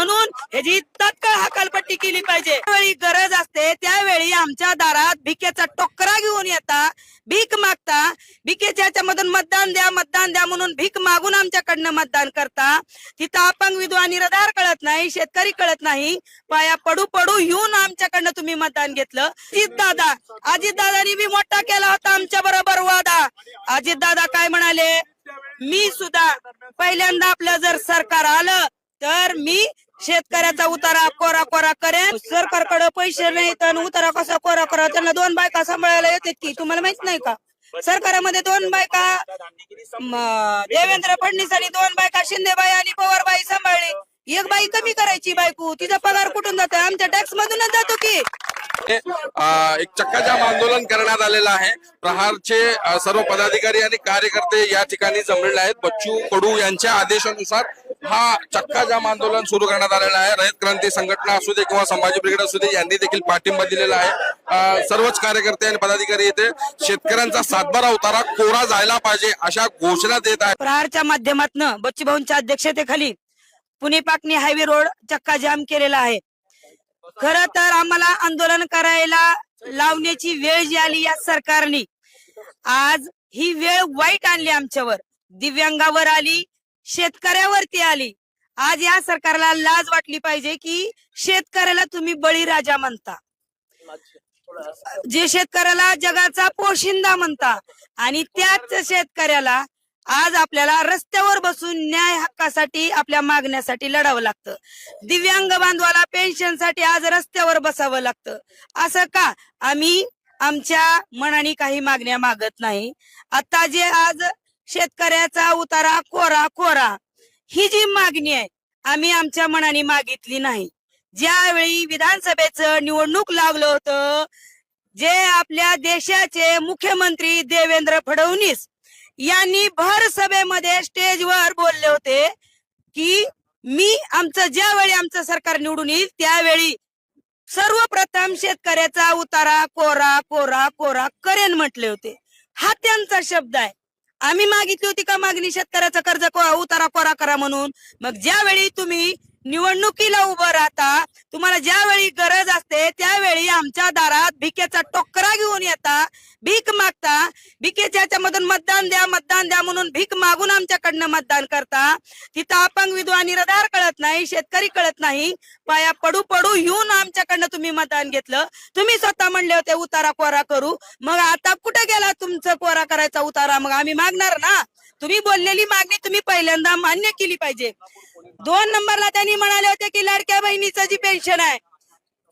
म्हणून ह्याची तत्काळ हकालपट्टी केली पाहिजे. त्यावेळी गरज असते त्यावेळी आमच्या दारात भिकेचा टोकरा घेऊन येता भीक मागता. भिकेच्या याच्यामधून मतदान द्या मतदान द्या म्हणून भीक मागून आमच्याकडनं मतदान करता. तिथं अपंग विधवा निराधार कळत नाही शेतकरी कळत नाही. पाया पडू पडू येऊन आमच्याकडनं तुम्ही मतदान घेतलं. अजित दादा अजित दादानी बी मोठा केला होता आमच्या बरोबर वादा. अजित दादा काय म्हणाले? मी सुद्धा पहिल्यांदा आपलं जर सरकार आलं तर मी शेतकऱ्याचा उतारा कोरा कोरा करेन. सरकारकडे पैसे नाही तर उतारा कसा कोरा कोरा? त्यांना दोन बायका सांभाळायला येतात की तुम्हाला माहीत नाही का? सरकारामध्ये दोन बायका देवेंद्र फडणवीस आणि दोन बायका शिंदेबाई आणि पवारबाई सांभाळली. एक बाई कमी करायची बायको तिचा पगार कुठून जातो? आमच्या टॅक्स मधूनच जातो की. एक चक्काजाम आंदोलन करण्यात आलेलं आहे. प्रहारचे सर्व पदाधिकारी आणि कार्यकर्ते या ठिकाणी जमलेले आहेत. बच्चू कडू यांच्या आदेशानुसार हा चक्काजाम आंदोलन सुरू करण्यात आलेलं आहे. रयत क्रांती संघटना असू दे किंवा संभाजी ब्रिगेड असू दे यांनी देखील पाठिंबा दिलेला आहे. सर्वच कार्यकर्ते आणि पदाधिकारी येथे शेतकऱ्यांचा सातबारा उतारा कोरा जायला पाहिजे अशा घोषणा देत आहे प्रहारच्या माध्यमातून बच्चूभाऊंच्या अध्यक्षतेखाली पुणे पाकणी हायवे रोड चक्का जाम केलेला आहे. खर तर आम्हाला आंदोलन करायला लावण्याची वेळ जी आली या सरकारने. आज ही वेळ वाईट आणली आमच्यावर. दिव्यांगावर आली शेतकऱ्यावरती आली. आज या सरकारला लाज वाटली पाहिजे की शेतकऱ्याला तुम्ही बळीराजा म्हणता. जे शेतकऱ्याला जगाचा पोशिंदा म्हणता आणि त्याच शेतकऱ्याला आज आपल्याला रस्त्यावर बसून न्याय हक्कासाठी आपल्या मागण्यासाठी लढावं लागतं. दिव्यांग बांधवाला पेन्शनसाठी आज रस्त्यावर बसावं लागतं. असं का? आम्ही आमच्या मनाने काही मागण्या मागत नाही. आता जे आज शेतकऱ्याचा उतारा कोरा कोरा. ही जी मागणी आहे आम्ही आमच्या मनाने मागितली नाही. ज्यावेळी विधानसभेचं निवडणूक लागलं होतं जे आपल्या देशाचे मुख्यमंत्री देवेंद्र फडणवीस यांनी भर सभेमध्ये स्टेजवर बोलले होते की मी आमचं ज्यावेळी आमचं सरकार निवडून येईल त्यावेळी सर्वप्रथम शेतकऱ्याचा उतारा कोरा कोरा कोरा करेन म्हटले होते. हा त्यांचा शब्द आहे. आम्ही मागितली होती का मागणी? शेतकऱ्याचं कर्ज को- उतारा कोरा करा म्हणून. मग ज्यावेळी तुम्ही निवडणुकीला उभं राहता तुम्हाला ज्यावेळी गरज असते त्यावेळी आमच्या दारात भिकेचा टोकरा घेऊन येता भीक मागता. भिकेच्या ह्याच्यामधून मतदान द्या मतदान द्या म्हणून भीक मागून आमच्याकडनं मतदान करता. तिथं अपंग विधवा निराधार कळत नाही शेतकरी कळत नाही. पाया पडू पडू येऊन आमच्याकडनं तुम्ही मतदान घेतलं. तुम्ही स्वतः म्हणले होते उतारा कोरा करू. मग आता कुठे गेला तुमचं कोरा करायचा उतारा? मग आम्ही मागणार ना? तुम्ही बोललेली मागणी तुम्ही पहिल्यांदा मान्य केली पाहिजे. दोन नंबरला त्यांनी म्हणाले होते की लाडक्या बहिणीचं जी पेन्शन आहे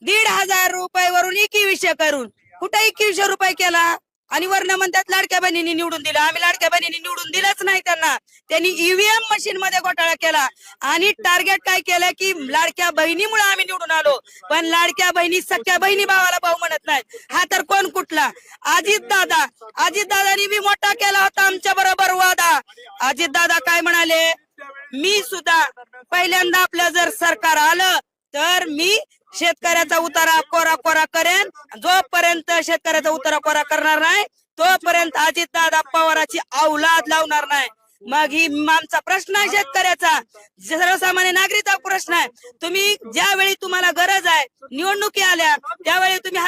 दीड हजार रुपये वरून एकवीसशे करून कुठे एकवीसशे रुपये केला? आणि वर्ण म्हणतात लाडक्या बहिणींनी निवडून दिलं. आम्ही लाडक्या बहिणींनी निवडून दिलंच नाही त्यांना. त्यांनी ईव्हीएम मशीन मध्ये घोटाळा केला. आणि टार्गेट काय केलं की लाडक्या बहिणीमुळे आम्ही निवडून आलो. पण लाडक्या बहिणी सख्या बहिणी भावाला भाऊ म्हणत नाहीत. हा तर कोण कुठला? अजित दादा. अजित दादानी बी मोठा केला होता आमच्या बरोबर वादा. अजित दादा काय म्हणाले? मी सुद्धा पहिल्यांदा आपलं जर सरकार आलं तर मी शेतकऱ्याचा उतारा कोरा कोरा करेन. जोपर्यंत शेतकऱ्याचा उतारा कोरा करणार नाही तोपर्यंत अजित दादा पवाराची अवलाद लावणार नाही. मग ही आमचा प्रश्न आहे शेतकऱ्याचा. सर्वसामान्य नागरिकचा प्रश्न आहे. तुम्ही ज्यावेळी तुम्हाला गरज आहे निवडणुकी आल्या त्यावेळी तुम्ही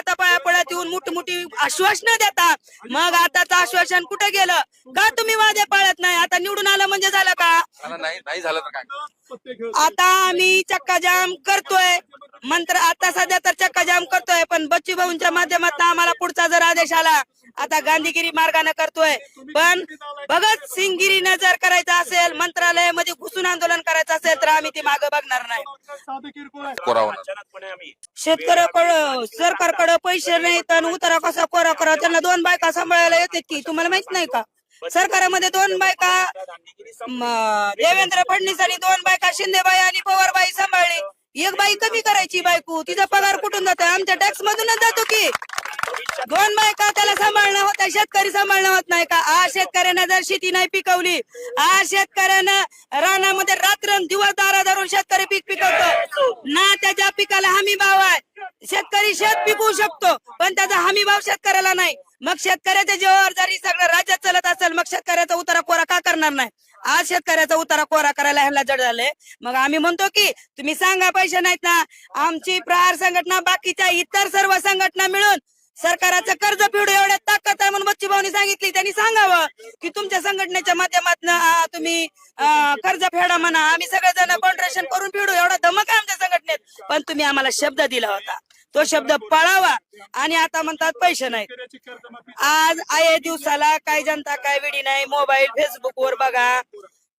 हातापाया पडत येऊन मोठी मोठी आश्वासनं देता. मग आताचं आश्वासन कुठे गेलं? का तुम्ही वादे पाळत नाही? आता निवडून आलं म्हणजे झालं का? नाही झालं तर काय? आता आम्ही चक्का जाम करतोय. मंत्र आता सध्या तर चक्का जाम करतोय पण बच्चू भाऊंच्या माध्यमातून आम्हाला पुढचा जर आदेश आला आता गांधीगिरी मार्गाने करतोय. पण भगत सिंगगिरीनं जर करायचं असेल मंत्रालयामध्ये घुसून आंदोलन करायचं असेल तर आम्ही ती मागे बघणार नाही. शेतकऱ्याकडं सरकारकडे पैसे नाहीत आणि उतारा कसा कोरा करा त्यांना दोन बायका सांभाळायला येतात की तुम्हाला माहीत नाही का? सरकारमध्ये दोन बायका देवेंद्र फडणवीस आणि दोन बायका शिंदेबाई आणि पवारबाई सांभाळली. एक बाई कमी करायची बायको तिचा पगार कुठून जातो? आमच्या टॅक्स मधूनच जातो की. दोन बायका त्याला सांभाळणं होत शेतकरी सांभाळणं होत नाही का? आज शेतकऱ्यांना जर शेती नाही पिकवली आज शेतकऱ्यानं रानामध्ये रात्र दिवस दारा धरून शेतकरी पीक पिकवतो. ना त्याच्या पिकाला हमी भाव आहे. शेतकरी शेत पिकवू शकतो पण त्याचा हमी भाव शेतकऱ्याला नाही. मग शेतकऱ्याच्या जीवावर जरी सगळं राज्यात चालत असेल मग शेतकऱ्याचा उतारा कोरा का करणार नाही? आज शेतकऱ्याचा उतारा कोरा करायला ह्याला जड झाले मग आम्ही म्हणतो की तुम्ही सांगा पैसे नाहीत ना. आमची प्रहार संघटना बाकीच्या इतर सर्व संघटना मिळून सरकाराचं कर्ज फेडू एवढ्या ताकद आहे म्हणून बच्ची भाऊनी सांगितली. त्यांनी सांगावं की तुमच्या संघटनेच्या माध्यमातून तुम्ही कर्ज फेडा म्हणा. आम्ही सगळेजण कॉन्ट्रेशन करून फेडू. एवढा धमक आहे आमच्या संघटनेत. पण तुम्ही आम्हाला शब्द दिला होता. तो शब्द पळावा. आणि आता म्हणतात पैसे नाहीत. आज आहे दिवसाला काय जनता काय विडी नाही. मोबाईल फेसबुक वर बघा.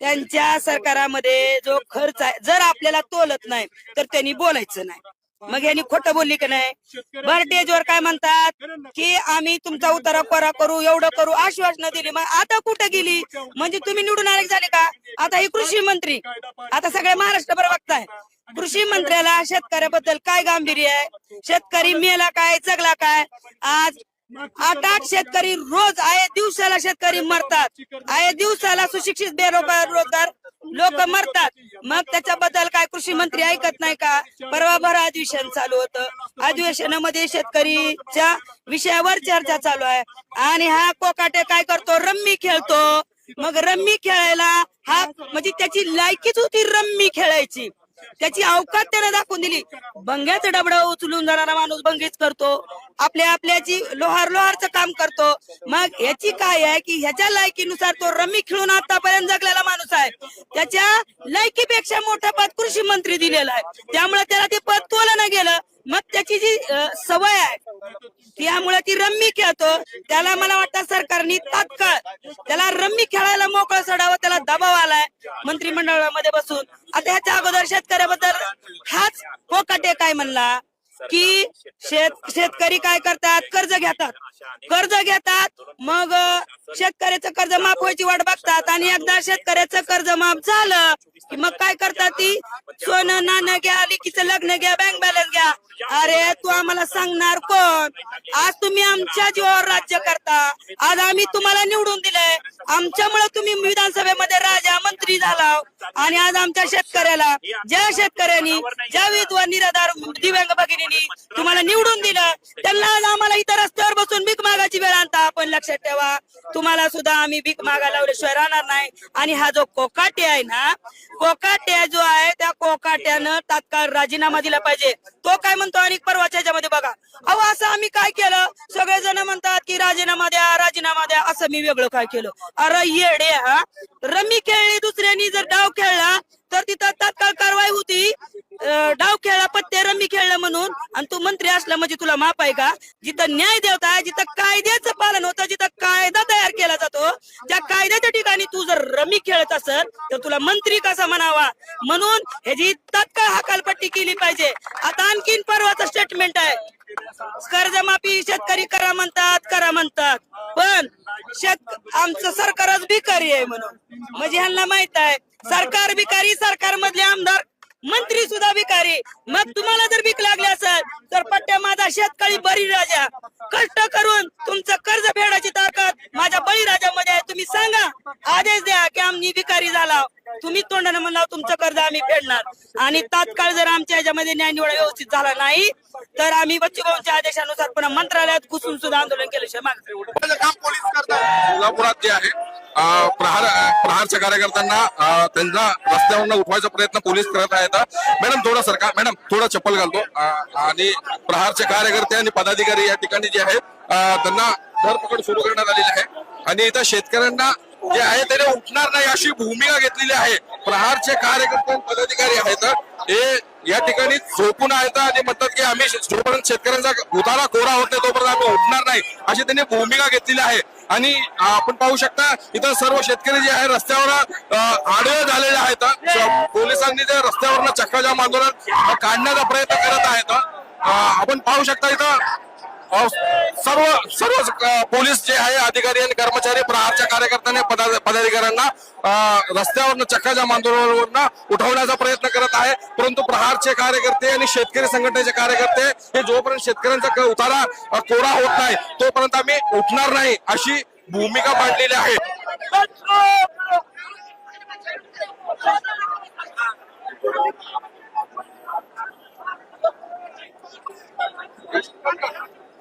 त्यांच्या सरकारामध्ये जो खर्च आहे जर आपल्याला तोलत नाही तर त्यांनी बोलायचं नाही. मग यांनी खोटं बोलली की नाही? वर काय म्हणतात? की आम्ही तुमचा उतारा कोरा करू एवढं करू आश्वासनं दिली. मग आता कुठं गेली? म्हणजे तुम्ही निवडून आले झाले का? आता हे कृषी मंत्री आता सगळ्या महाराष्ट्रभर बघताय. कृषी मंत्र्याला शेतकऱ्याबद्दल काय गांभीर्य आहे? शेतकरी मेला काय जगला काय? आज आठ आठ शेतकरी रोज आहे दिवसाला शेतकरी मरतात. आहे दिवसाला सुशिक्षित बेरोजगार रोजगार. लोक मरतात. मग त्याच्याबद्दल काय कृषी मंत्री ऐकत नाही का? परवा भर अधिवेशन चालू होतं. अधिवेशनामध्ये शेतकरीच्या विषयावर चर्चा चालू आहे. आणि हा कोकाटे काय करतो? रम्मी खेळतो. मग रम्मी खेळायला हा म्हणजे त्याची लायकीच होती रम्मी खेळायची. त्याची अवकात त्याने दाखवून दिली. बंग्याचं डबड उचलून जाणारा माणूस बंगीच करतो. आपल्या आपल्याची लोहार लोहारचं काम करतो. मग याची काय आहे की ह्याच्या लायकीनुसार तो रमी खेळून आतापर्यंत जगलेला माणूस आहे. त्याच्या लायकीपेक्षा मोठं पद कृषी मंत्री दिलेलं आहे. त्यामुळे त्याला ते पद तोललं गेलं. मग त्याची जी सवय आहे त्यामुळे ती रम्मी खेळतो. त्याला मला वाटतं सरकारने तात्काळ त्याला रम्मी खेळायला मोकळं सोडावं त्याला दबाव आलाय. मंत्रिमंडळामध्ये बसून. आता ह्याच्या अगोदर शेतकऱ्याबद्दल हाच कोकाटे काय म्हणला? की शेत शेतकरी काय करतात? कर्ज घेतात. कर्ज घेतात मग शेतकऱ्याचं कर्ज माफ व्हायची वाट बघतात आणि एकदा शेतकऱ्याचं कर्ज माफ झालं की मग काय करतात ती? सोनं नाणं घ्या लिकीचं लग्न घ्या बँक बॅलन्स घ्या. अरे तू आम्हाला सांगणार कोण? आज तुम्ही आमच्या जीवावर राज्य करता. आज आम्ही तुम्हाला निवडून दिलंय. आमच्यामुळे तुम्ही विधानसभेमध्ये राजा मंत्री झाला आणि आज आमच्या शेतकऱ्याला ज्या शेतकऱ्यांनी ज्या विधवा निराधार दिव्यांग भगिनींनी तुम्हाला निवडून दिलं त्यांना आज आम्हाला इतर रस्त्यावर बसून भीक मागायची वेळ आणता. आपण लक्षात ठेवा तुम्हाला सुद्धा आम्ही भीक मागा लावल्याशिवाय राहणार नाही. आणि हा जो कोकाटे आहे ना कोकाट्या जो आहे त्या कोकाट्यानं तात्काळ राजीनामा दिला पाहिजे. तो काय म्हणतो आणि परवाच्या ह्याच्यामध्ये बघा. अहो असं आम्ही काय केलं? सगळेजण म्हणतात की राजीनामा द्या राजीनामा द्या. असं मी वेगळं काय केलं? अरे येडे हा. रमी खेळली दुसऱ्यांनी जर डाव खेळला तर तिथं तात्काळ कारवाई होती. डाव खेळला पत्ते रमी खेळलं म्हणून. आणि तू मंत्री असला म्हणजे तुला माफ आहे का? जिथं न्याय देवता आहे जिथं कायद्याचं पालन होतं जिथं कायदा तयार केला जातो त्या कायद्याच्या ठिकाणी तू जर रमी खेळत असेल तर तुला मंत्री कसा म्हणावा? म्हणून ह्याची तात्काळ हकालपट्टी केली पाहिजे. आता आणखीन परवाचं स्टेटमेंट आहे. कर्जमाफी शेतकरी करा म्हणतात करा म्हणतात. पण शेत आमचं सरकारच भिकारी आहे म्हणून. म्हणजे ह्यांना माहीत आहे सरकार भिकारी सरकार मधले आमदार मंत्री सुद्धा भिकारी. मग तुम्हाला जर भीक लागली असेल तर पट्ट्या माझा शेतकरी बळी राजा कष्ट करून तुमचं कर्ज फेडायची ताकद माझ्या बळीराजामध्ये आहे. तुम्ही सांगा आदेश द्या की आम्ही भिकारी झाला. तुम्ही तोंडाने म्हणला तुमचं कर्ज आम्ही फेडणार. आणि तात्काळ जर आमच्या याच्यामध्ये न्याय निवड व्यवस्थित झाला नाही तर आम्ही बच्चूभाऊंच्या आदेशानुसार पुन्हा मंत्रालयात घुसून सुद्धा आंदोलन केल्याशिवाय काम पोलीस करतात सोलापुरात जे आहे प्रहार प्रहारच्या कार्यकर्त्यांना त्यांना रस्त्यावरून उठवायचा प्रयत्न पोलीस करत आहेत. मॅडम थोडं सरकार मॅडम थोडं चप्पल घालतो. आणि प्रहारचे कार्यकर्ते आणि पदाधिकारी या ठिकाणी जे आहेत त्यांना धरपकड सुरू करण्यात आलेली आहे. आणि इथं शेतकऱ्यांना जे आहे त्याने उठणार नाही अशी भूमिका घेतलेली आहे. प्रहारचे कार्यकर्ते पदाधिकारी आहेत. हे या ठिकाणी झोपून आहेत आणि म्हणतात की आम्ही जोपर्यंत शेतकऱ्यांचा उतारा कोरा होत नाही तोपर्यंत आम्ही उठणार नाही. अशी त्यांनी भूमिका घेतलेली आहे. आणि आपण पाहू शकता इथं सर्व शेतकरी जे आहे रस्त्यावर आडवे झालेले आहेत. पोलिसांनी ते रस्त्यावरनं चक्काजाम आंदोलन काढण्याचा प्रयत्न करत आहेत. आपण पाहू शकता इथं सर्व सर्व पोलीस जे आहे अधिकारी आणि कर्मचारी प्रहारच्या कार्यकर्त्यांनी पदा- पदाधिकाऱ्यांना रस्त्यावरनं चक्काजाम आंदोलनावरनं उठवण्याचा प्रयत्न करत आहे. परंतु प्रहारचे कार्यकर्ते आणि शेतकरी संघटनेचे कार्यकर्ते हे जोपर्यंत शेतकऱ्यांचा उतारा कोरा होत नाही तोपर्यंत आम्ही उठणार नाही अशी भूमिका मांडलेली आहे.